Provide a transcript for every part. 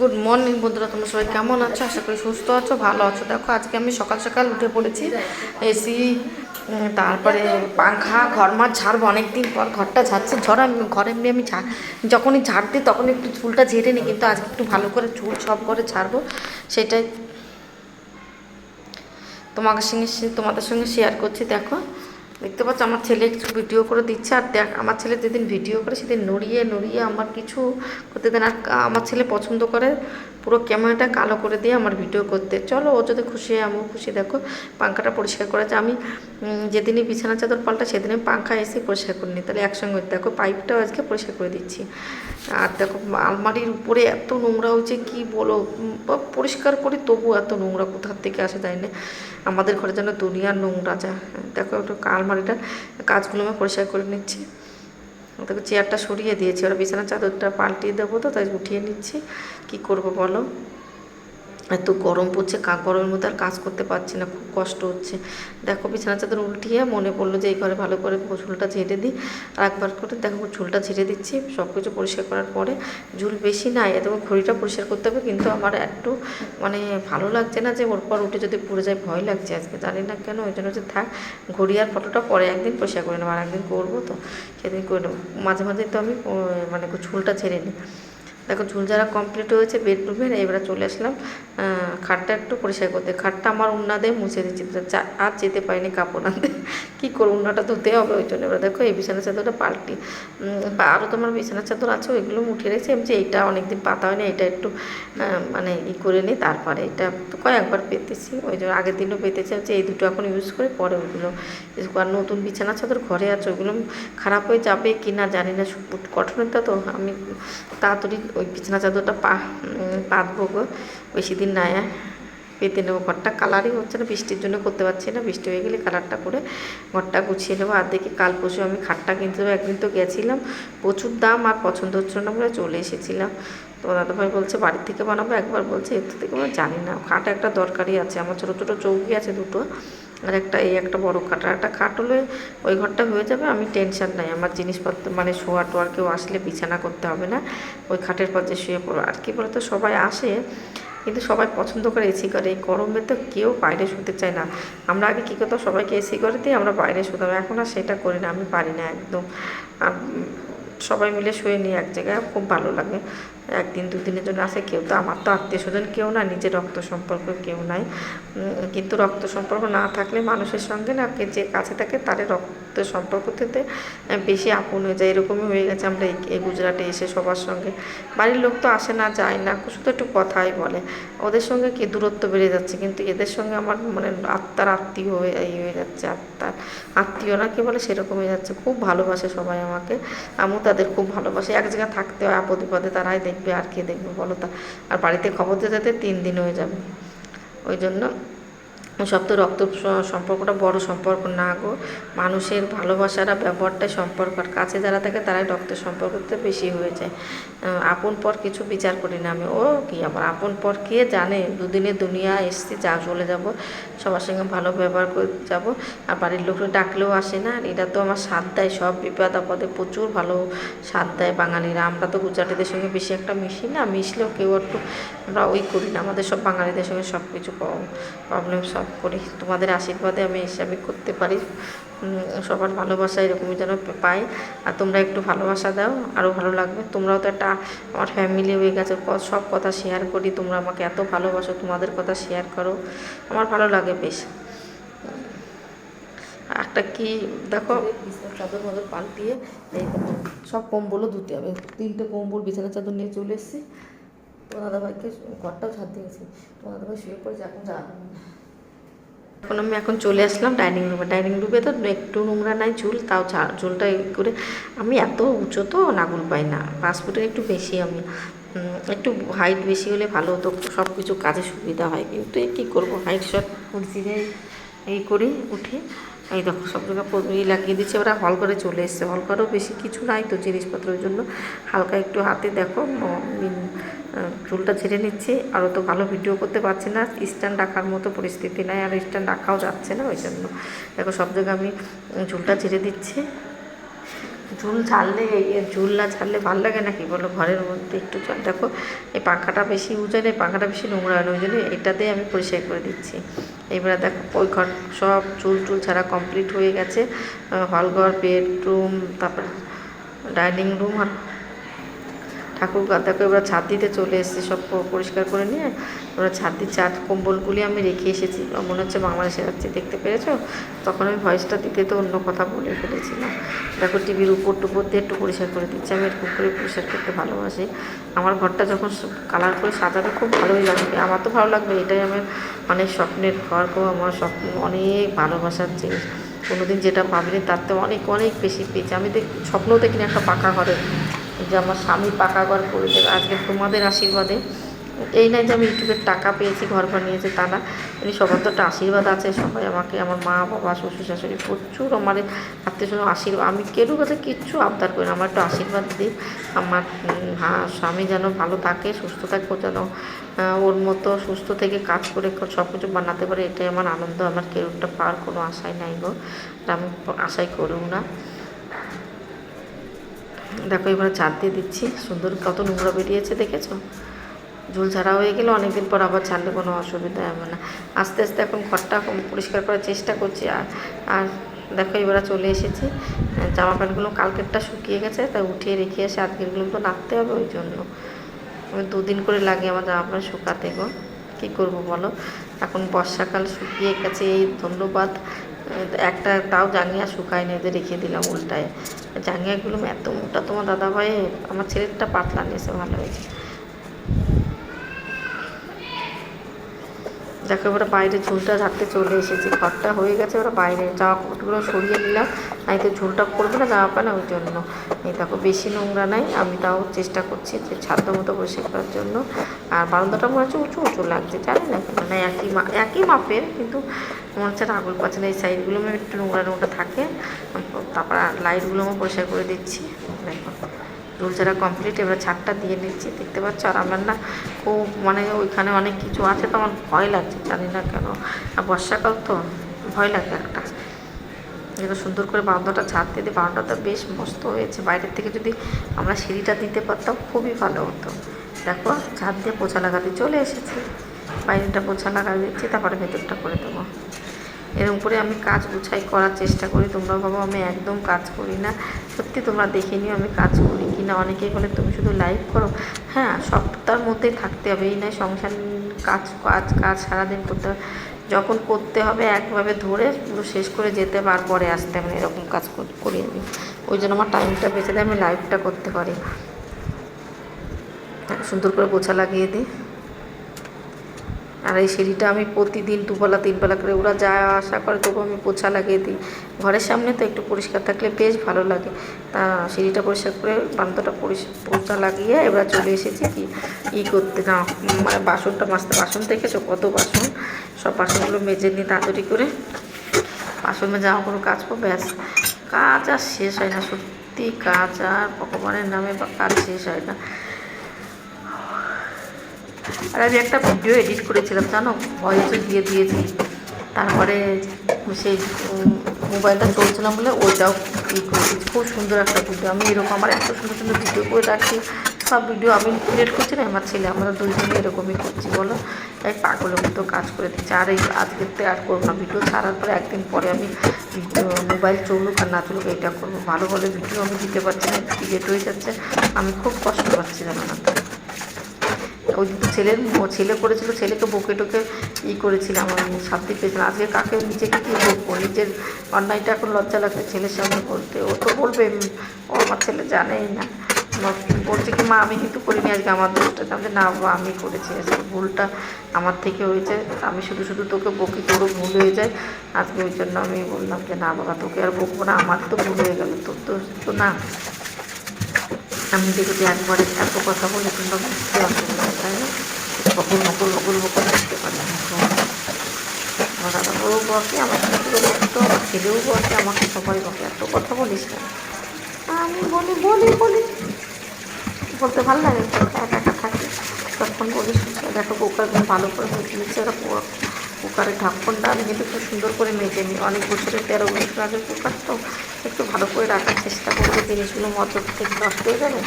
Good morning বন্ধুরা, তোমরা সবাই কেমন আছো? আশা করি সুস্থ আছো, ভালো আছো। দেখো, আজকে আমি সকাল সকাল উঠে পড়েছি। এসি তারপরে পাংখা ঘর মার ঝাড়বো। অনেক দিন পর ঘরটা ঝাড়ছে। ঝড় আমি, ঘরে এমনি আমি যখনই ঝাড় দিই তখন একটু চুলটা ঝেড়ে নিই, কিন্তু আজকে একটু ভালো করে চুল সব করে ছাড়বো সেটাই তোমাদের সঙ্গে তোমাদের সঙ্গে শেয়ার করছি, দেখো। দেখতে পাচ্ছ আমার ছেলে একটু ভিডিও করে দিচ্ছে আর দেখ আমার ছেলে যেদিন ভিডিও করে সেদিন নড়িয়ে নড়িয়ে আমার কিছু করতে দেন আর আমার ছেলে পছন্দ করে পুরো ক্যামেরাটা কালো করে দিয়ে আমার ভিডিও করতে। চলো ও যদি খুশি হয় আমিও খুশি। দেখো পাঙ্খাটা পরিষ্কার করেছে। আমি উম, যেদিনই বিছানা চাদর পাল্টা সেদিনই পাঙ্খা এসে পরিষ্কার করে নিই। তাহলে একসঙ্গে দেখো পাইপটাও আজকে পরিষ্কার করে দিচ্ছি। আর দেখো আলমারির উপরে এত নোংরা হয়েছে কি বলো? পরিষ্কার করি তবু এত নোংরা কোথার থেকে আসা যায় না। আমাদের ঘরে যেন দুনিয়ার নোংরা যা। দেখো একটু আলমারিটা কাজগুলো আমি পরিষ্কার করে নিচ্ছি। দেখো চেয়ারটা সরিয়ে দিয়েছি। ওরা বিছানার চাদরটা পাল্টিয়ে দেবো তো, তাই উঠিয়ে নিচ্ছি। কি করব বলো? এত গরম পড়ছে কা গরমের মধ্যে আর কাজ করতে পারছি না, খুব কষ্ট হচ্ছে। দেখো বিছানা চাদর উল্টিয়ে মনে পড়ল যে এই ঘরে ভালো করে ঝুলটা ঝেড়ে দিই। আর একবার করে দেখো ঝুলটা ঝেড়ে দিচ্ছি সব কিছু পরিষ্কার করার পরে ঝুল বেশি নাই দেখো ঘড়িটা পরিষ্কার করতে হবে, কিন্তু আমার একটু মানে ভালো লাগছে না যে ওর পর উঠে যদি পড়ে যায়, ভয় লাগছে আজকে, জানি না কেন, ওই জন্য যে থাক, ঘড়ি আর ফটোটা পরে একদিন পরিষ্কার করে নেব, আর একদিন করব তো, সেদিন করে নেব। মাঝে মাঝে তো আমি মানে ঝুলটা ছেড়ে নিই। দেখো ঝুল যারা কমপ্লিট হয়েছে বেডরুমের এবারে চলে আসলাম খাটটা একটু পরিষ্কার করতে। খাটটা আমার উন্না দিয়ে মুছে দিচ্ছি আর যেতে পারিনি কাপড় আনতে। কী করব, উন্নাটা ধুতে হবে ওই জন্য। এবার দেখো এই বিছানা চাদরটা পাল্টি। আরও তোমার বিছানা চাদর আছে, ওইগুলো উঠে রেখেছি। আমি যে এইটা অনেকদিন পাতা হয়নি এটা একটু মানে ই করে নিই, তারপরে এটা তো কয়েকবার পেতেছি। ওই জন্য আগের দিনও পেতেছি যে এই দুটো এখন ইউজ করে, পরে ওইগুলো আর নতুন বিছানা চাদর ঘরে আছে, ওইগুলো খারাপ হয়ে যাবে কি না জানি না কঠনেরটা তো আমি তাড়াতাড়ি ওই বিছানা চাদরটা পা পাতবো গো। বেশি দিন আর পেতে নেব। ঘরটা কালারই হচ্ছে না, বৃষ্টির জন্য করতে পারছি না। বৃষ্টি হয়ে গেলে কালারটা করে ঘরটা গুছিয়ে নেব। আর দেখি কাল পরশু আমি খাটটা কিনতে যাব। একদিন তো গেছিলাম। প্রচুর দাম, আর পছন্দ হচ্ছিল না বলে চলে এসেছিলাম। তো দাদাভাই বলছে, বাড়ির থেকে বানাবো একবার? বলছে, এর থেকে আমি জানি না। খাট একটা দরকারই আছে। আমার ছোটো ছোটো চৌকি আছে দুটো। আর একটা, এই একটা বড় খাট আর একটা খাট হলে ওই ঘরটা হয়ে যাবে, আমি টেনশন নাই। আমার জিনিসপত্র মানে শোয়া টোয়ার কেউ আসলে বিছানা করতে হবে না। ওই খাটের পর যে শুয়ে পড়ো। আর কি বলতো, সবাই আসে, কিন্তু সবাই পছন্দ করে এসি করে। এই গরমে তো কেউ বাইরে শুতে চায় না। আমরা আগে কী করতাম, সবাইকে এসি করে দিয়ে আমরা বাইরে শুতাম। এখন আর সেটা করি না, আমি পারি না একদম। আর সবাই মিলে শুয়ে নিই এক জায়গায়, খুব ভালো লাগে। একদিন, দুদিনের জন্য আসে কেউ তো আমার তো আত্মীয় স্বজন কেউ না, নিজের রক্ত সম্পর্ক কেউ নাই। কিন্তু রক্ত সম্পর্ক না থাকলে মানুষের সঙ্গে না যে কাছে থাকে তার রক্ত সম্পর্ক থেকে বেশি আপন হয়ে যায়। এরকমই হয়ে গেছে আমরা এই- গুজরাটে এসে সবার সঙ্গে। বাড়ির লোক তো আসে না, যায় না, শুধু একটু কথাই বলে। ওদের সঙ্গে কি দূরত্ব বেড়ে যাচ্ছে? কিন্তু এদের সঙ্গে আমার মানে আত্মার আত্মীয় হয়ে, এই হয়ে যাচ্ছে আত্মার। আত্মীয় না কি বলে? সেরকম হয়ে যাচ্ছে। খুব ভালোবাসে সবাই আমাকে। আমিও তাদের খুব ভালোবাসি। এক জায়গায় থাকতে হয়, আপদ বিপদে তারাই দেখবে আর কে দেখবে বলো তা? আর বাড়িতে খবর দিতে তিন দিন হয়ে যাবে। ওই জন্য সব তো রক্ত সম্পর্কটা বড় সম্পর্ক, না গো। মানুষের ভালোবাসারা ব্যবহারটাই সম্পর্ক। আর কাছে যারা থাকে তারাই রক্তের সম্পর্কতে বেশি হয়ে যায়। আপন পর কিছু বিচার করি না আমি। ও কি আমার আপন পর কে জানে? দুদিনে দুনিয়া এসছি, যা চলে যাব, সবার সঙ্গে ভালো ব্যবহার করে যাব। আর বাড়ির লোকরা ডাকলেও আসে না। আর এরা তো আমার সাথ দেয়, সব বিপদ আপদে প্রচুর ভালো সাথ দেয় বাঙালিরা। আমরা তো গুজরাটিদের সঙ্গে বেশি একটা মিশি না, মিশলেও কেউ একটু আমরা ওই করি না। আমাদের সব বাঙালিদের সঙ্গে সব কিছু প্রবলেম সলভ করি। তোমাদের আশীর্বাদে আমি আমি করতে পারি। সবার ভালোবাসা এরকমই যেন পাই। আর তোমরা একটু ভালোবাসা দাও আরও ভালো লাগবে। তোমরাও তো একটা আমার ফ্যামিলি হয়ে গেছে সব কথা শেয়ার করি। তোমরা আমাকে এত ভালোবাসো, তোমাদের কথা শেয়ার করো। আমার ভালো লাগে বেশ। একটা কি, দেখো। চাদর মাদর পাল্টিয়ে সব কম্বলও ধুতে হবে। তিনটে কম্বল বিছানার চাদর নিয়ে চলে এসেছি। তোমার দাদাভাইকে ঘরটাও ছাদ দিয়েছি তোমার দাদাভাই শুয়ে পড়েছে, এখন যা এখন আমি এখন চলে আসলাম ডাইনিং রুমে। ডাইনিং রুমে তো একটু নোংরা নাই চুল, তাও চুলটা করে আমি এত উঁচু তো নাগুল পাই না। পাঁচ ফুটের একটু বেশি আমি। একটু হাইট বেশি হলে ভালো হতো সব কিছু কাজে সুবিধা হয়। কিন্তু কী করব? হাইট কুর্সি দিয়ে এই করে, উঠে। এই দেখো, সব জায়গায় ই লাগিয়ে দিচ্ছে। ওরা হল করে চলে এসছে। হল করেও বেশি কিছু নাই তো জিনিসপত্রের জন্য। হালকা একটু হাতে দেখো চুলটা ছেড়ে নিচ্ছে। আর তো ভালো ভিডিও করতে পারছি না। স্ট্যান্ড রাখার মতো পরিস্থিতি নাই, আর স্ট্যান্ড রাখাও যাচ্ছে না ওই জন্য। দেখো, সব জায়গায় আমি চুলটা ছেড়ে দিচ্ছি। ঝুল ছাড়লে এই ঝুল না ছাড়লে ভালো লাগে নাকি? বলো ঘরের মধ্যে একটু দেখো, এই পাখাটা বেশি উঁচু নেই পাখাটা বেশি নোংরা হয় না, ওই জন্য এটাতে আমি পরিষ্কার করে দিচ্ছি। এবারে দেখো, ওই ঘর সব চুল টুল ছাড়া কমপ্লিট হয়ে গেছে। হলঘর বেডরুম তারপর ডাইনিং রুম আর ঠাকুর দেখো ওরা ছাদ দিতে চলে এসেছে, সব পরিষ্কার করে নিয়ে। ওরা ছাদ দিচ্ছে আর কম্বলগুলি আমি রেখে এসেছি। মনে হচ্ছে বাংলাদেশে যাচ্ছি দেখতে পেরেছ? তখন আমি ভয়েসটা দিতে তো অন্য কথা বলে ফেলেছিলাম। দেখো টিভির উপর টুপর দিয়ে একটু পরিষ্কার করে দিচ্ছি। আমি এরকম করে পরিষ্কার করতে ভালোবাসি। আমার ঘরটা যখন কালার করে সাজাতে খুব ভালোই লাগবে। আমার তো ভালো লাগবে, এটাই আমার অনেক স্বপ্নের ঘর আমার স্বপ্ন, অনেক ভালোবাসার জিনিস। কোনোদিন যেটা ভাবিনি তার তো অনেক অনেক বেশি পেয়েছি। আমি দেখ স্বপ্নও দেখিনি একটা পাকা ঘরে। যে আমার স্বামী পাকা ঘর করে দেবে আজকে তোমাদের আশীর্বাদে। এই নয় যে আমি ইউটিউবের টাকা পেয়েছি, ঘর বানিয়েছে তা না এমনি সবার তো একটা আশীর্বাদ আছে, সবাই আমাকে, আমার মা, বাবা, শ্বশুর, শাশুড়ি প্রচুর আমার আত্মীয় স্বজন আশীর্বাদ, আমি কেউ কাছে কিচ্ছু আবদার করি না, আমার একটু আশীর্বাদ দিই আমার হ্যাঁ স্বামী যেন ভালো থাকে, সুস্থ থাকে, ও যেন ওর মতো সুস্থ থেকে কাজ করে সব কিছু বানাতে পারে, এটাই আমার আনন্দ, আমার কেউটা পাওয়ার কোনো আশাই নাই গো। আমি আশাই করব না। দেখো, এবার চার দিয়ে দিচ্ছি। সুন্দর কত নোংরা বেরিয়েছে, দেখেছ? ঝুল ছাড়া হয়ে গেলে, অনেকদিন পর আবার ছাড়লে কোনো অসুবিধা হবে না। আস্তে আস্তে এখন ঘরটা পরিষ্কার করার চেষ্টা করছি, আর আর দেখো, এবার চলে এসেছি। জামা প্যান্টগুলো কালকেরটা শুকিয়ে গেছে, তাই উঠিয়ে রেখে এসে আজকেরগুলো তো নাড়তে হবে ওই জন্য। আমি দুদিন করে লাগে আমার জামা প্যান্ট শুকাতে গো। কী করব বলো? এখন বর্ষাকাল শুকিয়ে গেছে, এই ধন্যবাদ। একটা তাও জাঙ্গিয়া শুকায়নি, ওদের রেখে দিলাম উল্টায়। জাঙ্গিয়াগুলো এত মোটা। তোমার দাদা ভাই আমার ছেলেটা পাতলা নিয়েছে ভালো হয়েছে। দেখো ওরা বাইরে ঝুলটা ঝাড়তে চলে এসেছি। ঘরটা হয়ে গেছে ওরা বাইরে জামা কাপড়গুলো সরিয়ে নিলাম। নাই তো ঝুলটা পড়বে না জামা প্যান্ট ওই জন্য। এই দেখো, বেশি নোংরা নাই, আমি তাও চেষ্টা করছি যে ছাদ্য মতো পরিষ্কার জন্য। আর বারান্দাটা মনে হচ্ছে উঁচু উঁচু লাগছে, জানি না কেন না একই মা একই মাপের, কিন্তু মনে হচ্ছে আগুল পাচ্ছে না। এই সাইডগুলো একটু নোংরা নোংরা থাকে। তারপর লাইটগুলো আমি পরিষ্কার করে দিচ্ছি। রুল ছাড়া কমপ্লিট এবার ছাদটা দিয়ে নিচ্ছি, দেখতে পাচ্ছ? আর আমার না খুব মানে ওইখানে অনেক কিছু আছে তো আমার ভয় লাগছে, জানি না কেন। আর বর্ষাকাল তো ভয় লাগে একটা। এবার সুন্দর করে বারান্দাটা ছাদ দিয়ে বারান্দাটা বেশ মস্ত হয়েছে। বাইরের থেকে যদি আমরা সিঁড়িটা দিতে পারতাম, খুবই ভালো হতো। দেখো, ছাদ দিয়ে পোছা লাগাতে চলে এসেছি। বাইরেটা পোছা লাগা দিচ্ছি, তারপরে ভেতরটা করে দেবো। এরকম করে আমি কাজ গুছাই করার চেষ্টা করি। তোমরা ভাবো আমি একদম কাজ করি না। সত্যি তোমরা দেখে নিও আমি কাজ করি কি না অনেকেই বলে তুমি শুধু লাইভ করো? হ্যাঁ সবটার মধ্যেই থাকতে হবে। এই নয় সংসার কাজ কাজ কাজ সারাদিন করতে হবে। যখন করতে হবে একভাবে ধরে পুরো শেষ করে যেতে আর পরে আসতে না, এরকম কাজ কর- আমি। ওই জন্য আমার টাইমটা বেঁচে দেয় আমি লাইভটা করতে পারি। সুন্দর করে গোছা লাগিয়ে দিই। আর এই সিঁড়িটা আমি প্রতিদিন দুবেলা, তিনবেলা করে ওরা যা আশা করে তবু আমি পোছা লাগিয়ে দিই। ঘরের সামনে তো একটু পরিষ্কার থাকলে বেশ ভালো লাগে। তা সিঁড়িটা পরিষ্কার করে বান্ধটা পোছা লাগিয়ে এবার চলে এসেছি কি, ই করতে না মানে বাসনটা মাজতে। বাসন দেখেছ কত বাসন? সব বাসনগুলো মেজে নিয়ে তাড়াতাড়ি করে বাসন মেজে আমার কোনো কাজ পাবো ব্যাস। কাজ আর শেষ হয় না, সত্যি কাজ আর ভগবানের নামে কাজ শেষ হয় না। আর আমি একটা ভিডিও এডিট করেছিলাম, জানো? ভয়েসও দিয়ে দিয়েছি। তারপরে সেই মোবাইলটা চলছিলাম বলে ওইটাও খুব সুন্দর একটা ভিডিও। আমি এরকম আমার এত সুন্দর সুন্দর ভিডিও করে রাখছি সব ভিডিও আমি ক্রিয়েট করছি না, আমার ছেলে, আমরা দুইজনে এরকমই করছি, বলো? তাই পাগলের মতো কাজ করে দিচ্ছি। আর এই আজকের থেকে আর করব না। ভিডিও ছাড়ার পরে একদিন পরে আমি মোবাইল চলুক আর না চলুক, এইটা করব। ভালো ভালো ভিডিও আমি দিতে পারছি না ডিলেট হয়ে যাচ্ছে। আমি খুব কষ্ট পাচ্ছি জানো না ওই ছেলের ছেলে করেছিল, ছেলেকে বকে টোকে ই করেছিলাম আমি শান্তি পেয়েছিলাম আজকে কাকে নিজেকে কী বকবো নিজের অন্যায়টা এখন লজ্জা লাগছে ছেলের সামনে বলতে। ও তো বলবে ও আমার ছেলে জানেই না। আমার বলছে কি, মা, আমি কিন্তু করিনি আজকে আমার দোষটা। আমি না বাবা আমি করেছি। আজকে ভুলটা আমার থেকে হয়েছে। আমি শুধু শুধু তোকে বকি তোরও ভুল হয়ে যায়। আজকে ওই জন্য আমি বললাম যে, না বাবা, তোকে আর বকবো না। আমার তো ভুল হয়ে গেল। তোর তো না। আমি দেখেছি একবারে এত কথা বলে তোমরা বুঝতে তাই না বকুল বুঝতে পারি না আমার দাদা বউ বকে, আমার শ্বশুরও বকতো আমার ছেলেও বকে, আমাকে সবাই বকে। এত কথা বলিস না আমি বলি বলি বলি। বলতে ভালো লাগে, একা একা থাকি। তখন বলিস দেখো কুকারগুলো ভালো করে হয়ে দিয়েছে ওরা কুকারের ঢাকনটা আমি কিন্তু খুব সুন্দর করে মেজে নিই। অনেক বছরের তেরো বছর আগের কুকার, তো একটু ভালো করে রাখার চেষ্টা করব। জিনিসগুলো মতো থেকে নষ্ট হয়ে যাবে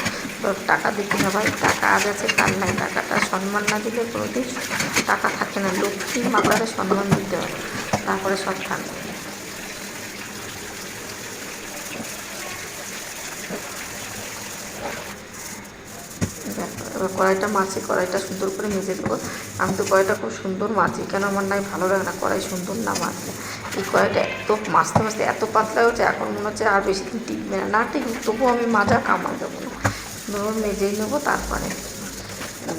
টাকা দিতে হবে ভাই। টাকা আজ আছে, কাল নাই। টাকাটা সম্মান না দিলে কোনো দিন টাকা থাকে না। লক্ষ্মী মাপারে সম্মান দিতে হবে। তারপরে সব থাকবে দেখো, এবার কড়াইটা মাছি, কড়াইটা সুন্দর করে মেজে দেবো। আমি তো কড়াইটা খুব সুন্দর মাছি, কেন আমার নাই ভালো লাগে না কড়াই সুন্দর না মাছলে এই কড়াইটা এত মাছতে মাছতে এত পাতলা হচ্ছে এখন মনে হচ্ছে আর বেশি দিন টিকবে না। না ঠিক তবুও আমি মাজা কামাল দেবো না। ধরুন মেজেই নেব তারপরে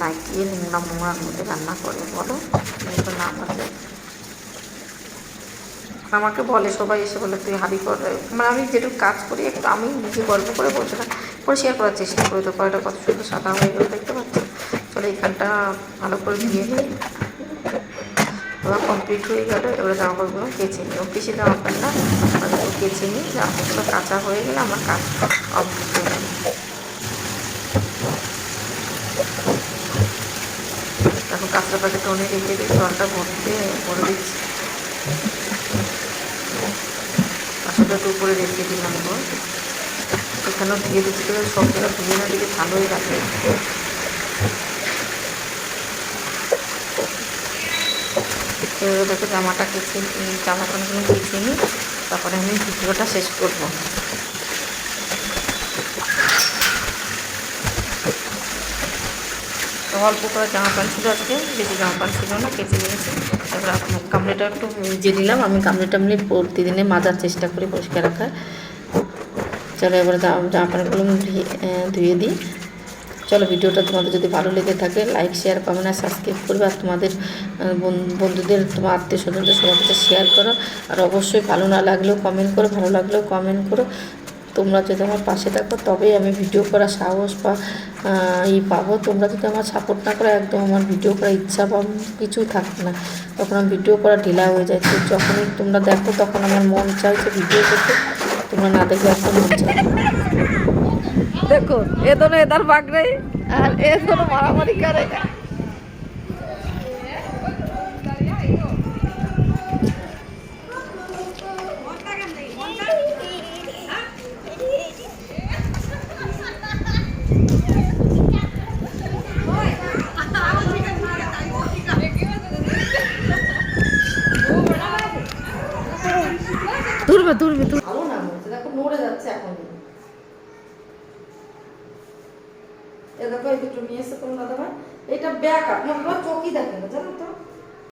নাই কি নোংরা মোংরার মধ্যে রান্না করে বলো। না মাঝে আমাকে বলে, সবাই এসে বলে, তুই হাবি কর। মানে আমি যেটুকু কাজ করি, একটু আমি নিজে গল্প করে বলছি না পরিষ্কার করার চেষ্টা করি তো, কয়টা কত সুন্দর সাদা হয়ে গেলো দেখতে পাচ্ছি। চলো এখানটা ভালো করে ধুয়ে নিই। এবার কমপ্লিট হয়ে গেল, এবারে জামা কাপড়গুলো কেচে নিই। বেশি জামা প্যান্ট না কেচে নিই জামা কাপড়গুলো কাঁচা হয়ে গেলে আমার কাজ কমপ্লিট হয়ে এখন কাঁচরা প্যাকেট অনেক রেখে দিই, জলটা ভরতে, ভরে দিচ্ছি। আসলে তো উপরে রেখে দিলাম গো এখানেও দিয়ে দিচ্ছি তো সব জায়গা ধুয়ে না, দিলে ভালোই লাগে। এবারে দেখো জামাটা কেচে জামা প্যান্টগুলো কেচে নিই তারপরে আমি ভিডিওটা শেষ করব। অল্প করে জামা প্যান্ট ছিল আজকে, বেশি জামা প্যান্ট ছিল না, কেচে নিয়েছি। তারপরে কামড়িটা একটু ভিজে নিলাম আমি কামড়িটা এমনি প্রতিদিনে মাজার চেষ্টা করি পরিষ্কার রাখার। চলো এবার জামা জামা প্যান্টগুলো ধুয়ে দিই। চলো ভিডিওটা তোমাদের যদি ভালো লেগে থাকে লাইক শেয়ার কমেন্ট আর সাবস্ক্রাইব করবে। আর তোমাদের বন- বন্ধুদের, তোমার আত্মীয় স্বজনদের সবার কাছে শেয়ার করো। আর অবশ্যই ভালো না লাগলেও কমেন্ট করো, ভালো লাগলেও কমেন্ট করো। তোমরা যদি আমার পাশে থাকো, তবেই আমি ভিডিও করার সাহস বা ই পাবো। তোমরা যদি আমার সাপোর্ট না করো, একদম আমার ভিডিও করার ইচ্ছা বা কিছুই থাকবে না। তখন আমি ভিডিও করা ঢিলা হয়ে যায়। যখনই তোমরা দেখো, তখন আমার মন চাই যে ভিডিও করতে। তোমরা না দেখলে একদম। দেখো এ তো এদার নেই আর এ তো মারামারি করে